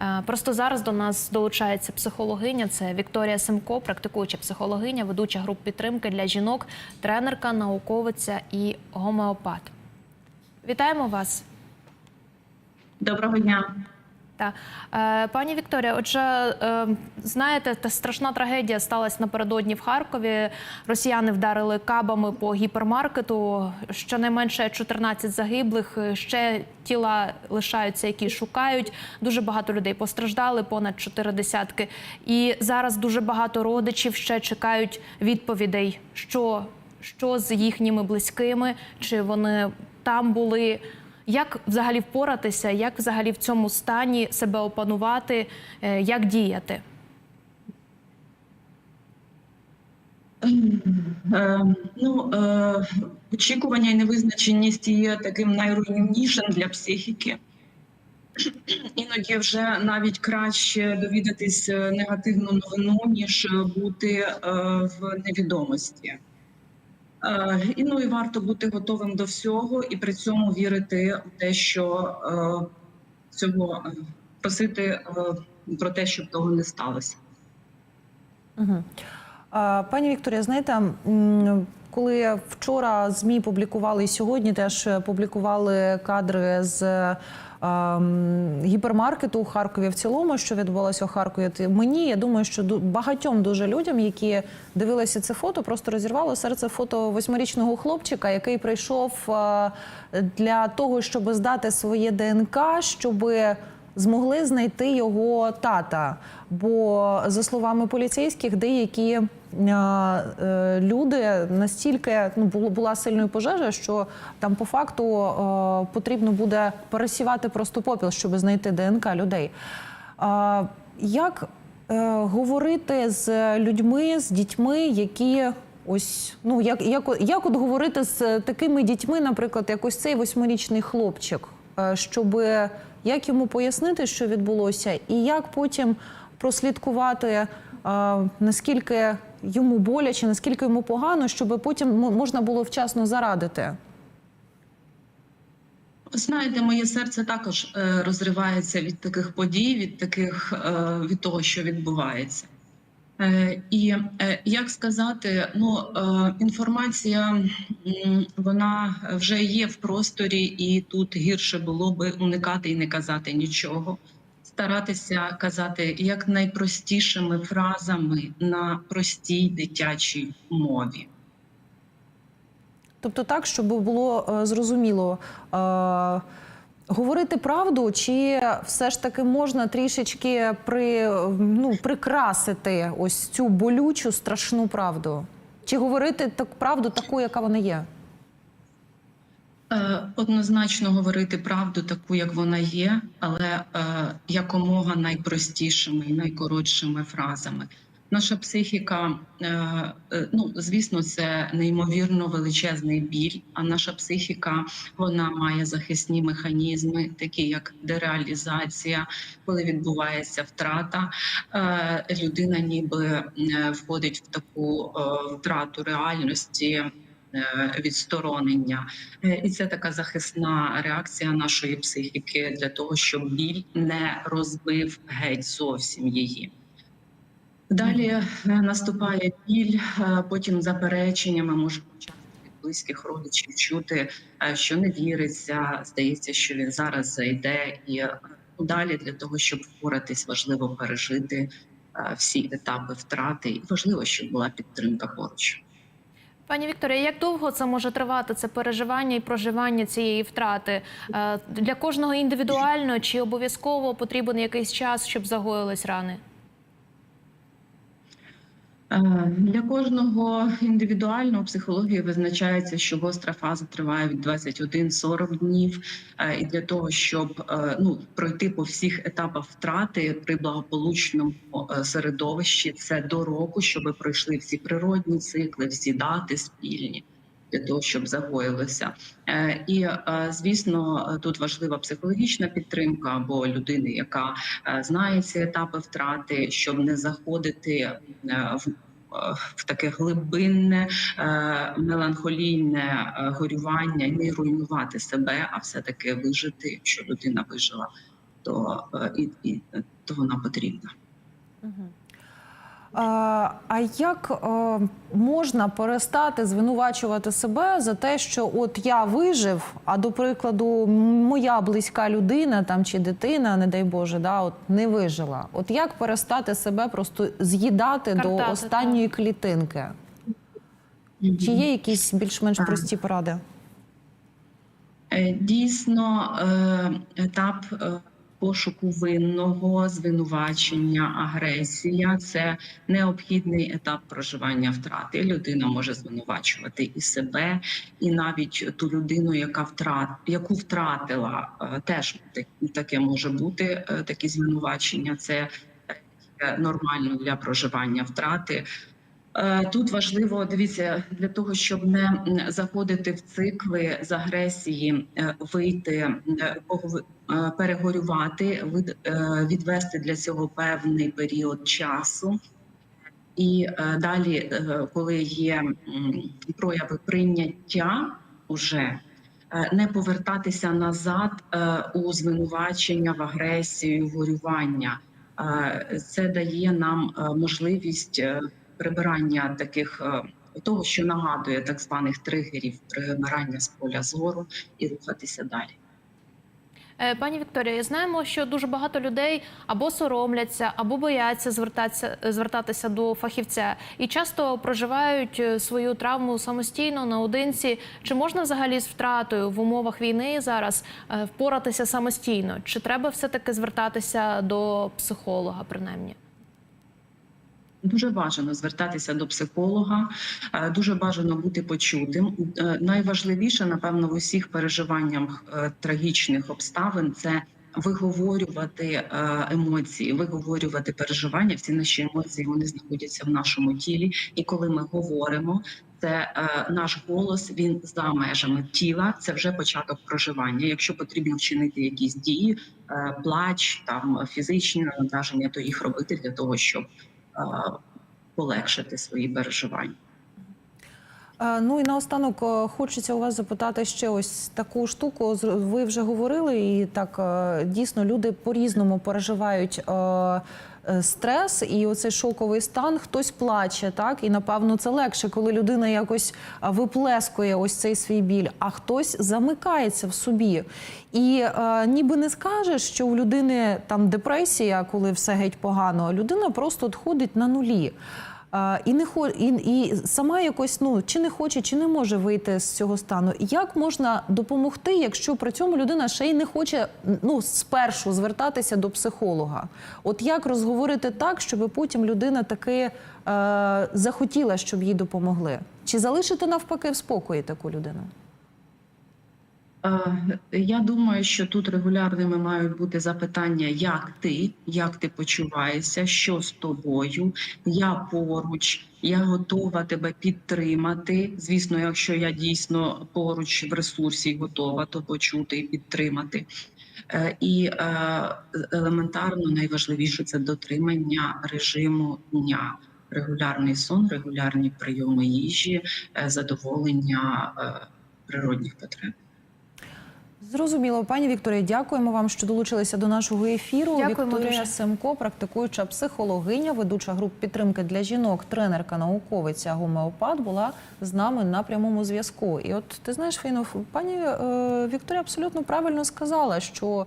Е, Просто зараз до нас долучається психологиня. Це Вікторія Семко, практикуюча психологиня, ведуча груп підтримки для жінок, тренерка, науковиця і гомеопат. Вітаємо вас. Доброго дня. Та е, пані Вікторія, отже, е, знаєте, та страшна трагедія сталася напередодні в Харкові. Росіяни вдарили кабами по гіпермаркету. Щонайменше 14 загиблих. Ще тіла лишаються, які шукають. Дуже багато людей постраждали, понад чотири десятки. І зараз дуже багато родичів ще чекають відповідей, що, що з їхніми близькими, чи вони там були. Як взагалі впоратися, як взагалі в цьому стані себе опанувати, е, як діяти? Е, ну, е, очікування і невизначеність є таким найруйнівнішим для психіки. Іноді вже навіть краще довідатись е, негативну новину, ніж бути в невідомості. Е, І ну і варто бути готовим до всього і при цьому вірити в те, що е, цього е, просити про те, щоб того не сталося. Угу. Пані Вікторія, знаєте, коли вчора ЗМІ публікували і сьогодні теж публікували кадри з ем, гіпермаркету у Харкові в цілому, що відбулося у Харкові, мені я думаю, що багатьом дуже людям, які дивилися це фото, просто розірвало серце фото восьмирічного хлопчика, який прийшов е, для того, щоб здати своє ДНК, щоби змогли знайти його тата. Бо, за словами поліцейських, деякі е, е, люди настільки ну, була сильною пожежа, що там по факту е, потрібно буде пересівати просто попіл, щоб знайти ДНК людей. Як говорити з людьми, з дітьми, які ось ну як, як, як от говорити з такими дітьми, наприклад, як ось цей восьмирічний хлопчик, щоб як йому пояснити, що відбулося, і як потім прослідкувати, е, наскільки йому боляче, наскільки йому погано, щоб потім можна було вчасно зарадити. Знаєте, моє серце також е, розривається від таких подій, від таких е, від того, що відбувається. Е, і е, як сказати, ну е, інформація вона вже є в просторі, і тут гірше було би уникати і не казати нічого. Старатися казати як найпростішими фразами на простій дитячій мові. Тобто так, щоб було зрозуміло. Говорити правду, чи все ж таки можна трішечки при, ну, прикрасити ось цю болючу страшну правду? Чи говорити так правду таку, яка вона є? Е, Однозначно говорити правду таку, як вона є, але е, якомога найпростішими і найкоротшими фразами. Наша психіка, е, е, ну звісно, це неймовірно величезний біль. А наша психіка вона має захисні механізми, такі як дереалізація, коли відбувається втрата. Е, людина ніби входить в таку втрату реальності. Відсторонення, і це така захисна реакція нашої психіки для того, щоб біль не розбив геть зовсім її. Далі е, наступає біль, е, потім заперечення. Ми можемо від близьких родичів чути, е, що не віриться. Здається, що він зараз зайде, і ну, далі для того, щоб впоратись, важливо пережити всі етапи втрати. І важливо, щоб була підтримка поруч. Пані Вікторія, як довго це може тривати? Це переживання і проживання цієї втрати для кожного індивідуально чи обов'язково потрібен якийсь час, щоб загоїлись рани? Е, Для кожного індивідуально психологія визначається, що гостра фаза триває від 21-40 днів. Е, І для того, щоб е, ну пройти по всіх етапах втрати при благополучному середовищі, це до року, щоб пройшли всі природні цикли, всі дати спільні. Для того щоб загоїлося, Е, і е, звісно, тут важлива психологічна підтримка або людини, яка е, знає ці етапи втрати, щоб не заходити в в таке глибинне меланхолійне горювання, не руйнувати себе, а все таки вижити. Якщо людина вижила, то і, і то вона потрібна. А, а як е, можна перестати звинувачувати себе за те, що от я вижив, а до прикладу, моя близька людина там чи дитина, не дай Боже, да, от не вижила? От як перестати себе просто з'їдати до останньої клітинки? Чи є якісь більш-менш прості поради? Е, Дійсно, е, етап пошуку винного, звинувачення, агресія це необхідний етап проживання втрати. Людина може звинувачувати і себе, і навіть ту людину, яка втрат, яку втратила, е, теж таке може бути. е, Такі звинувачення. Це е, нормально для проживання втрати. Е, Тут важливо дивіться для того, щоб не заходити в цикли з агресії, е, вийти, е, перегорювати, відвести для цього певний період часу. І далі, коли є прояви прийняття, уже не повертатися назад у звинувачення в агресію, горювання. Це дає нам можливість прибирання таких е, того, що нагадує так званих тригерів, прибирання з поля зору і рухатися далі. Е, Пані Вікторія, знаємо, що дуже багато людей або соромляться, або бояться звертатися, звертатися до фахівця і часто проживають е, свою травму самостійно наодинці. Чи можна взагалі з втратою в умовах війни зараз впоратися самостійно? Чи треба все-таки звертатися до психолога, принаймні? Дуже бажано звертатися до психолога, е, дуже бажано бути почутим. Е, Найважливіше, напевно, в усіх переживаннях е, трагічних обставин це виговорювати емоції, виговорювати переживання. Всі наші емоції вони знаходяться в нашому тілі, і коли ми говоримо. Це наш голос, він за межами тіла. Це вже початок проживання. Якщо потрібно вчинити якісь дії, плач, там фізичні навантаження, то їх робити для того, щоб полегшити свої переживання. Е, Ну і наостанок е, хочеться у вас запитати ще ось таку штуку. Ви вже говорили, і так е, дійсно люди по-різному переживають е, е, стрес і оцей шоковий стан. Хтось плаче, так і напевно це легше, коли людина якось е, виплескує ось цей свій біль, а хтось замикається в собі. І е, ніби не скажеш, що у людини там депресія, коли все геть погано, людина просто ходить на нулі. І не і, і сама якось ну чи не хоче, чи не може вийти з цього стану. Як можна допомогти, якщо при цьому людина ще й не хоче ну спершу звертатися до психолога? От як розговорити так, щоб потім людина таки е, захотіла, щоб їй допомогли? Чи залишити навпаки в спокої таку людину? Я думаю, що тут регулярними мають бути запитання, як ти, як ти почуваєшся, що з тобою, я поруч, я готова тебе підтримати. Звісно, якщо я дійсно поруч в ресурсі готова, то почути і підтримати. Е, І е, елементарно найважливіше це дотримання режиму дня. Регулярний сон, регулярні прийоми їжі, е, задоволення природних потреб. Зрозуміло, пані Вікторія, дякуємо вам, що долучилися до нашого ефіру. Дякуємо Вікторія дуже. Семко, практикуюча психологиня, ведуча груп підтримки для жінок, тренерка, науковиця, гомеопат, була з нами на прямому зв'язку. І от ти знаєш, Фейнов, пані е, Вікторія абсолютно правильно сказала, що.